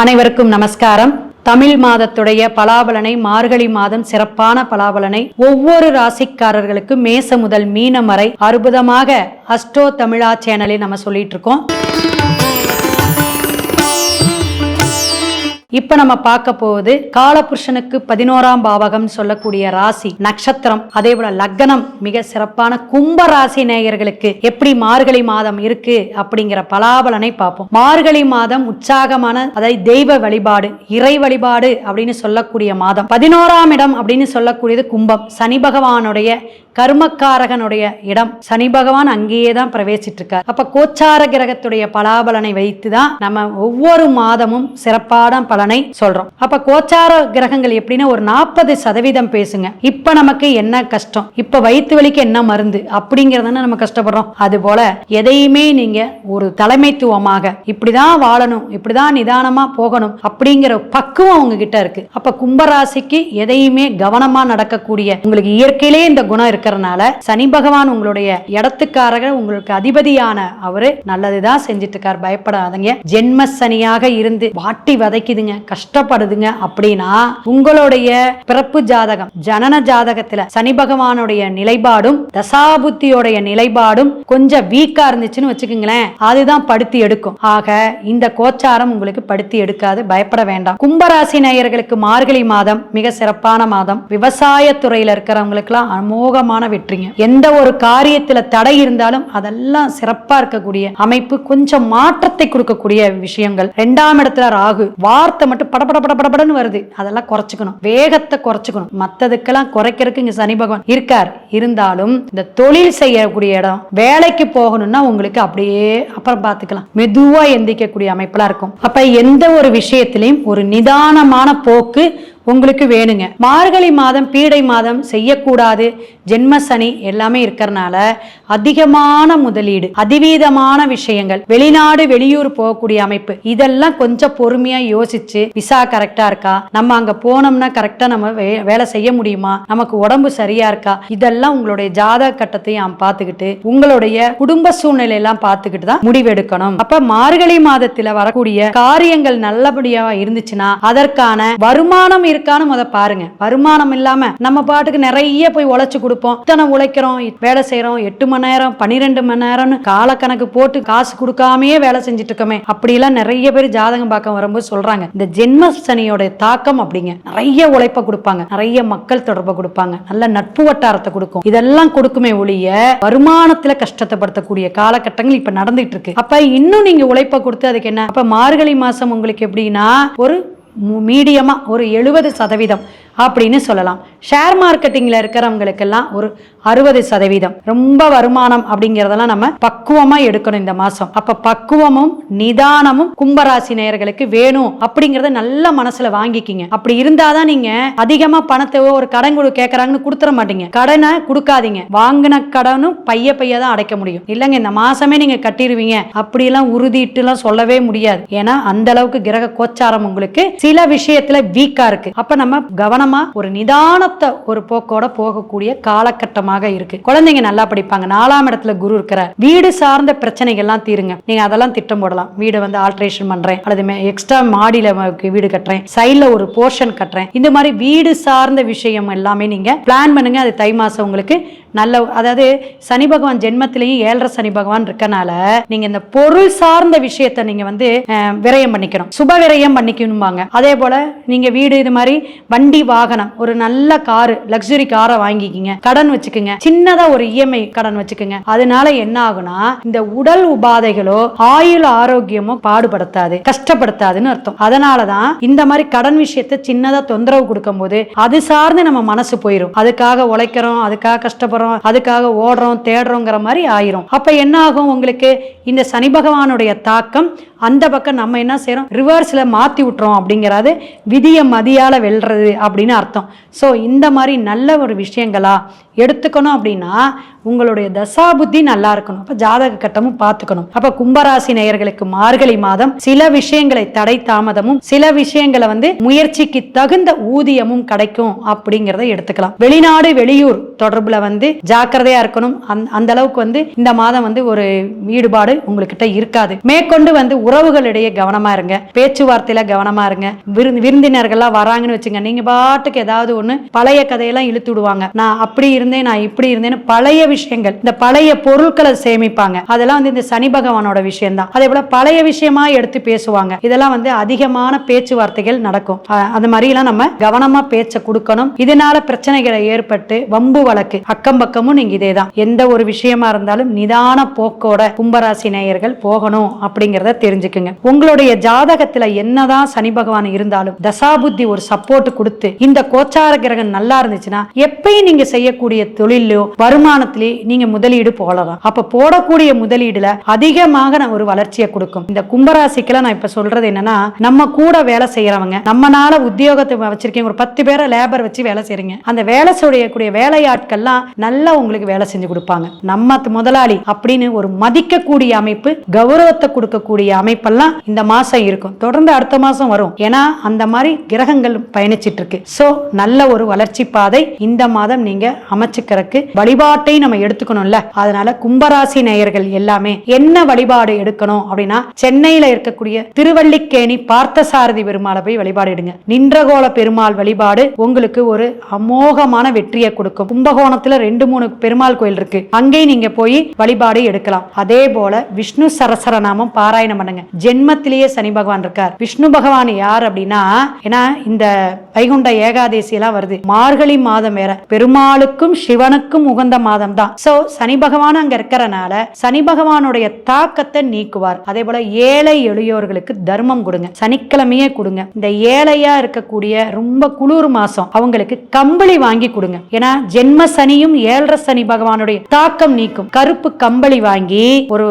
அனைவருக்கும் நமஸ்காரம். தமிழ் மாதத்துடைய பலாபலனை மார்கழி மாதம் சிறப்பான பலாபலனை ஒவ்வொரு ராசிக்காரர்களுக்கும் மேச முதல் மீனம் வரை அற்புதமாக அஸ்டோ தமிழா சேனலில் நம்ம சொல்லிட்டு இருக்கோம். இப்ப நம்ம பார்க்க போவது காலபுருஷனுக்கு பதினோராம் பாவகம் சொல்லக்கூடிய ராசி நட்சத்திரம். அதே போல லக்னம் மிக சிறப்பான கும்ப ராசி நேயர்களுக்கு எப்படி மார்கழி மாதம் இருக்கு அப்படிங்கிற பலாபலனை பார்ப்போம். மார்கழி மாதம் உற்சாகமான அதாவது தெய்வ வழிபாடு இறை வழிபாடு அப்படின்னு சொல்லக்கூடிய மாதம். பதினோராம் இடம் அப்படின்னு சொல்லக்கூடியது கும்பம். சனி பகவானுடைய கர்மக்காரகனுடைய இடம். சனி பகவான் அங்கேயே தான் பிரவேசிட்டு இருக்கார் அப்ப கோச்சார கிரகத்துடைய பலாபலனை வைத்து தான் நம்ம ஒவ்வொரு மாதமும் சிறப்பான பலனை சொல்றோம். அப்ப கோச்சார கிரகங்கள் எப்படின்னா ஒரு நாற்பது சதவீதம் பேசுங்க. இப்ப நமக்கு என்ன கஷ்டம்? இப்ப வயிற்று வலிக்கு என்ன மருந்து? அப்படிங்கறதுன்னு நம்ம கஷ்டப்படுறோம். அது போல எதையுமே நீங்க ஒரு தலைமைத்துவமாக இப்படிதான் வாழணும் இப்படிதான் நிதானமா போகணும் அப்படிங்கிற பக்குவம் உங்ககிட்ட இருக்கு. அப்ப கும்பராசிக்கு எதையுமே கவனமா நடக்கக்கூடிய உங்களுக்கு இயற்கையிலே இந்த குணம் இருக்கு. இருக்கிறதுனால சனி பகவான் உங்களுடைய இடத்துக்காரக உங்களுக்கு அதிபதியான அவரு. நல்லதுதான் செஞ்சுட்டு இருக்கார் பயப்படாதீங்க. ஜென்ம சனியாக இருந்து வாட்டி வதைக்குதுங்க. கஷ்டப்படுதுங்க. அப்படின்னா உங்களுடைய பிறப்பு ஜாதகம் ஜனன ஜாதகத்துல சனி பகவானுடைய நிலைப்பாடும் தசாபுத்தியோடைய நிலைப்பாடும் கொஞ்சம் வீக்கா இருந்துச்சுன்னு வச்சுக்கோங்களேன். அதுதான் படுத்தி எடுக்கும். ஆக இந்த கோச்சாரம் உங்களுக்கு படுத்தி எடுக்காது. பயப்பட வேண்டாம். கும்பராசி நேயர்களுக்கு மார்கழி மாதம் மிக சிறப்பான மாதம். விவசாய துறையில இருக்கிறவங்களுக்கு எல்லாம் அமோகமான வெற்றிங்க. எந்த ஒரு காரியத்துல தடை இருந்தாலும் அதெல்லாம் சிறப்பா இருக்கக்கூடிய அமைப்பு கொஞ்சம் மாற்றத்தை கொடுக்கக்கூடிய விஷயங்கள். ரெண்டாம் இடத்துல ராகு. வார்த்தை மட்டும் படபட பட படபடன்னு வருது. அதெல்லாம் குறைச்சுக்கணும். வேகத்தை குறைச்சுக்கணும். மத்ததுக்கெல்லாம் குறைக்கிறதுக்கு இங்க சனி பகவான் இருக்கார். இருந்தாலும் இந்த தொழில் செய்யக்கூடிய இடம் வேலைக்கு போகணும்னா உங்களுக்கு அப்படியே அப்புறம் பார்த்துக்கலாம். மெதுவா எந்திக்கக்கூடிய அமைப்பெல்லாம் இருக்கும். அப்ப எந்த ஒரு விஷயத்திலையும் ஒரு நிதானமான போக்கு உங்களுக்கு வேணுங்க. மார்கழி மாதம் பீடை மாதம் செய்யக்கூடாது. ஜென்ம சனி எல்லாமே இருக்கிறனால அதிகமான முதலீடு அதிவீதமான விஷயங்கள் வெளிநாடு வெளியூர் போகக்கூடிய அமைப்பு இதெல்லாம் கொஞ்சம் பொறுமையா யோசிச்சு விசா கரெக்டா இருக்கா? நம்ம அங்க போனோம்னா கரெக்டா நம்ம வேலை செய்ய முடியுமா? நமக்கு உடம்பு சரியா இருக்கா? இதெல்லாம் உங்களுடைய ஜாதக கட்டத்தையும் பார்த்துக்கிட்டு உங்களுடைய குடும்ப சூழ்நிலை எல்லாம் பார்த்துக்கிட்டு தான் முடிவெடுக்கணும். அப்ப மார்கழி மாதத்துல வரக்கூடிய காரியங்கள் நல்லபடியா இருந்துச்சுன்னா அதற்கான வருமானம் இருக்கான்னு முத பாருங்க. வருமானம் இல்லாம நம்ம பாட்டுக்கு நிறைய போய் உழைச்சு கொடுப்போம். இத்தனை உழைக்கிறோம் வேலை செய்யறோம் எட்டு மணி நேரம் பனிரெண்டு மணி நேரம்னு காலக்கணக்கு போட்டு காசு கொடுக்காமயே வேலை செஞ்சுட்டு இருக்கோமே. அப்படிலாம் நிறைய பேர் ஜாதகம் பார்க்க வரும்போது சொல்றாங்க. இந்த ஜென்ம சனியோட தாக்கம் அப்படிங்க. நிறைய உழைப்பை கொடுப்பாங்க. நிறைய மக்கள் தொடர்பை கொடுப்பாங்க. நல்ல நட்பு வட்டாரத்தை கொடுக்கும். இதெல்லாம் கொடுக்குமே ஒழிய வருமானத்துல கஷ்டத்தைப்படுத்தக்கூடிய காலகட்டங்கள் இப்ப நடந்துட்டு இருக்கு. அப்ப இன்னும் நீங்க உழைப்பை கொடுத்து அதுக்கு என்ன? அப்ப மார்கழி மாசம் உங்களுக்கு எப்படின்னா ஒரு மீடியமா ஒரு எழுபது சதவீதம். அப்படின்னு சொல்லலாம். ஷேர் மார்க்கெட்டிங்ல இருக்கிறவங்களுக்கெல்லாம் ஒரு அறுபது சதவீதம். ரொம்ப வருமானம் அப்படிங்கிறதெல்லாம் நம்ம பக்குவமா எடுக்கணும் இந்த மாசம். அப்ப பக்குவமும் நிதானமும் கும்பராசி நேயர்களுக்கு வேணும் அப்படிங்கறத நல்ல மனசுல வாங்கிக்கிங்க. அப்படி இருந்தாதான் நீங்க அதிகமா பணத்தை ஒரு கடன் கொடு கேக்குறாங்கன்னு கொடுத்துட மாட்டீங்க. கடனை கொடுக்காதீங்க. வாங்கின கடனும் பைய பைய தான் அடைக்க முடியும். இல்லைங்க இந்த மாசமே நீங்க கட்டிடுவீங்க அப்படிலாம் உறுதிட்டுலாம் சொல்லவே முடியாது. ஏன்னா அந்த அளவுக்கு கிரக கோச்சாரம் உங்களுக்கு சில விஷயத்துல வீக்கா இருக்கு. அப்ப நம்ம கவனம் ஒரு நிதானத்தை ஒரு போக்கோட போகக்கூடிய காலகட்டமாக இருக்கு. குழந்தைங்க நல்லா படிப்பாங்க. நாலாம் இடத்துல குரு இருக்கிறார். வீடு சார்ந்த பிரச்சனைகள் எல்லாம் தீருங்க. நீங்க அதெல்லாம் திட்டம் போடலாம். வீடு வந்து ஆல்ட்ரேஷன் பண்றேன். அல்லது எக்ஸ்ட்ரா மாடியில வீடு கட்டுறேன். சைட்ல ஒரு போர்ஷன் கட்டுறேன். இந்த மாதிரி வீடு சார்ந்த விஷயம் எல்லாமே நீங்க பிளான் பண்ணுங்க. அது தை மாசம் உங்களுக்கு நல்ல அதாவது சனி பகவான் ஜென்மத்திலையும் ஏழரை சனி பகவான் இருக்கனால நீங்க இந்த பொருள் சார்ந்த விஷயத்த நீங்க வந்து விரயம் பண்ணிக்கணும். சுப விரயம் பண்ணிக்கணும்பாங்க. அதே போல நீங்க வீடு இது மாதிரி வண்டி வாகனம் ஒரு நல்ல காரு லக்ஸுரி காரை வாங்கிக்கிங்க. கடன் வச்சுக்கோங்க. சின்னதா ஒரு இஎம்ஐ கடன் வச்சுக்கோங்க. அதனால என்ன ஆகுனா இந்த உடல் உபாதைகளோ ஆயுள் ஆரோக்கியமோ பாடுபடுத்தாது கஷ்டப்படுத்தாதுன்னு அர்த்தம். அதனாலதான் இந்த மாதிரி கடன் விஷயத்தை சின்னதா தொந்தரவு கொடுக்கும் போது அது சார்ந்து நம்ம மனசு போயிடும் அதுக்காக உழைக்கிறோம் அதுக்காக கஷ்டப்படுறோம் அதுக்காக ஓடுறோம் தேடுறோங்கிற மாதிரி ஆயிரும். அப்ப என்ன ஆகும் உங்களுக்கு? இந்த சனி பகவானுடைய தாக்கம் அந்த பக்கம் நம்ம என்ன செய்யறோம் ரிவர்ஸ்ல மாத்தி விட்டுறோம் அப்படிங்கிறது விதியை மதியால வெல்றது அப்படின்னு அர்த்தம். ஸோ இந்த மாதிரி நல்ல ஒரு விஷயங்களா எடுத்துக்கணும் அப்படின்னா உங்களுடைய தசாபுத்தி நல்லா இருக்கணும். அப்ப ஜாதக கட்டமும் பார்த்துக்கணும். அப்ப கும்பராசி நேயர்களுக்கு மார்கழி மாதம் சில விஷயங்களை தடை தாமதமும் சில விஷயங்களை வந்து முயற்சிக்கு தகுந்த ஊதியமும் கிடைக்கும் அப்படிங்கிறத எடுத்துக்கலாம். வெளிநாடு வெளியூர் தொடர்புல வந்து ஜாக்கிரதையா இருக்கணும். அந்த- அந்த அளவுக்கு வந்து இந்த மாதம் வந்து ஒரு ஈடுபாடு உங்ககிட்ட இருக்காது. மேற்கொண்டு வந்து உறவுகளிடையே கவனமா இருங்க. பேச்சுவார்த்தையில கவனமா இருங்க. விருந்து விருந்தினர்கள்லாம் வராங்கன்னு வச்சுங்க நீங்க பாட்டுக்கு ஏதாவது ஒண்ணு பழைய கதையெல்லாம் இழுத்து விடுவாங்க. நான் அப்படி இருந்தேன் நான் இப்படி இருந்தேன்னு பழைய விஷயங்கள் இந்த பழைய பொருட்களை சேமிப்பாங்க. அதெல்லாம் வந்து இந்த சனி பகவானோட விஷயம் தான் அதே போல பழைய விஷயமா எடுத்து பேசுவாங்க. இதெல்லாம் வந்து அதிகமான பேச்சுவார்த்தைகள் நடக்கும். அந்த மாதிரிலாம் நம்ம கவனமா பேச்சை கொடுக்கணும். இதனால பிரச்சனைகளை ஏற்பட்டு வம்பு வழக்கு அக்கம் பக்கமும் நீங்க இதே தான் எந்த ஒரு விஷயமா இருந்தாலும் நிதான போக்கோட கும்பராசி நேயர்கள் போகணும் அப்படிங்கறத தெரிஞ்சுக்குங்க. உங்களுடைய ஜாதகத்துல என்னதான் சனி பகவான் இருந்தாலும் தசாபுத்தி ஒரு சப்போர்ட் கொடுத்து இந்த கோச்சார கிரகம் நல்லா இருந்துச்சுன்னா எப்பயும் நீங்க செய்யக்கூடிய தொழிலோ வருமானத்தில் நீங்க முதலீடு போடலாம். அப்ப போடக்கூடிய முதலீடுல அதிகமாக நான் ஒரு வளர்ச்சியை கொடுக்கும். இந்த கும்பராசிக்கெல்லாம் நான் இப்ப சொல்றது என்னன்னா நம்ம கூட வேலை செய்யறவங்க நம்மனால உத்தியோகத்தை வச்சிருக்கீங்க ஒரு பத்து பேரை லேபர் வச்சு வேலை செய்யறீங்க அந்த வேலை செய்யக்கூடிய வேலையாட்கள்லாம் நல்லா உங்களுக்கு வேலை செஞ்சு கொடுப்பாங்க. நம்ம முதலாளி அப்படின்னு ஒரு மதிக்கக்கூடிய அமைப்பு கௌரவத்தை கொடுக்கக்கூடிய அமைப்பெல்லாம் இந்த மாசம் இருக்கும். தொடர்ந்து அடுத்த மாசம் வரும். ஏன்னா அந்த மாதிரி கிரகங்கள் பயணிச்சிட்டு இருக்கு. சோ நல்ல ஒரு வளர்ச்சி பாதை இந்த மாதம் நீங்க அமைச்சுக்கிறதுக்கு வழிபாட்டை நம்ம எடுத்துக்கணும்ல. அதனால கும்பராசி நேயர்கள் எல்லாமே என்ன வழிபாடு எடுக்கணும் அப்படின்னா சென்னையில இருக்கக்கூடிய திருவள்ளிக்கேணி பார்த்தசாரதி பெருமாளை போய் வழிபாடு எடுங்க. நின்றகோல பெருமாள் வழிபாடு உங்களுக்கு ஒரு அமோகமான வெற்றியை கொடுக்கும். கும்பகோணத்துல ரெண்டு மூணு பெருமாள் கோயில் இருக்கு. அங்கேயும் நீங்க போய் வழிபாடு எடுக்கலாம். அதே போல விஷ்ணு சரசர நாமம் பாராயணம் பண்ணுங்க. ஜென்மத்திலேயே சனி பகவான் இருக்கார். விஷ்ணு பகவான் யார் அப்படின்னா ஏன்னா இந்த வைகுண்ட ஏகாதேசி எல்லாம் வருது. மார்கழி மாதம் வேற. பெருமாளுக்கும் சிவனுக்கும் உகந்த மாதம் தான். சோ சனி பகவான் அங்க இருக்கிறனால சனி பகவானுடைய தாக்கத்தை நீக்குவார். அதே போல ஏழை எளியோர்களுக்கு தர்மம் கொடுங்க. சனிக்கிழமையே கொடுங்க. இந்த ஏழையா இருக்கக்கூடிய ரொம்ப குளிர் மாசம் அவங்களுக்கு கம்பளி வாங்கி கொடுங்க. ஏன்னா ஜென்ம சனியும் ஏழரை சனி பகவானுடைய தாக்கம் நீக்கும். கருப்பு கம்பளி வாங்கி ஒரு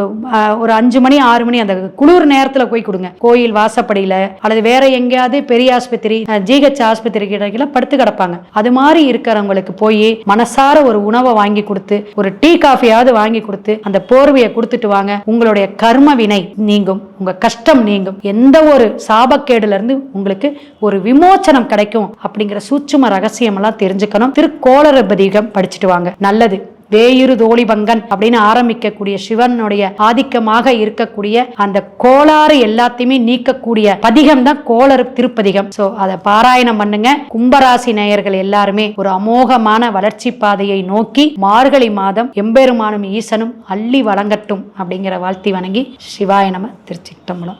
ஒரு அஞ்சு மணி ஆறு மணி அந்த குளிர் நேரத்துல போய் கொடுங்க. கோயில் வாசப்படியில அல்லது வேற எங்கேயாவது பெரிய ஆஸ்பத்திரி ஜிஹெச் ஆஸ்பத்திரி கிட்ட படுத்து கிடப்பாங்க. அது மாதிரி இருக்கிறவங்களுக்கு போய் மனசார ஒரு உணவை வாங்கி கொடுத்து ஒரு டீ காஃபியாவது வாங்கி கொடுத்து அந்த போர்வையை கொடுத்துட்டு வாங்க. உங்களுடைய கர்ம வினை நீங்கும். உங்க கஷ்டம் நீங்கும். எந்த ஒரு சாபக்கேடுல இருந்து உங்களுக்கு ஒரு விமோச்சனம் கிடைக்கும் அப்படிங்கிற சூட்சும ரகசியம் எல்லாம் தெரிஞ்சுக்கணும். திருக்கோளரபதிகம் படிச்சுட்டு வாங்க. நல்லது. வேயிரு தோழிபங்கன் அப்படின்னு ஆரம்பிக்கக்கூடிய சிவனுடைய ஆதிக்கமாக இருக்கக்கூடிய அந்த கோளாறு எல்லாத்தையுமே நீக்கக்கூடிய பதிகம் தான் கோளறு திருப்பதிகம். சோ அதை பாராயணம் பண்ணுங்க. கும்பராசி நேயர்கள் எல்லாருமே ஒரு அமோகமான வளர்ச்சி பாதையை நோக்கி மார்கழி மாதம் எம்பெருமானும் ஈசனும் அள்ளி வழங்கட்டும் அப்படிங்கிற வாழ்த்தி வணங்கி சிவாய நம திருச்சிட்டம்பலம்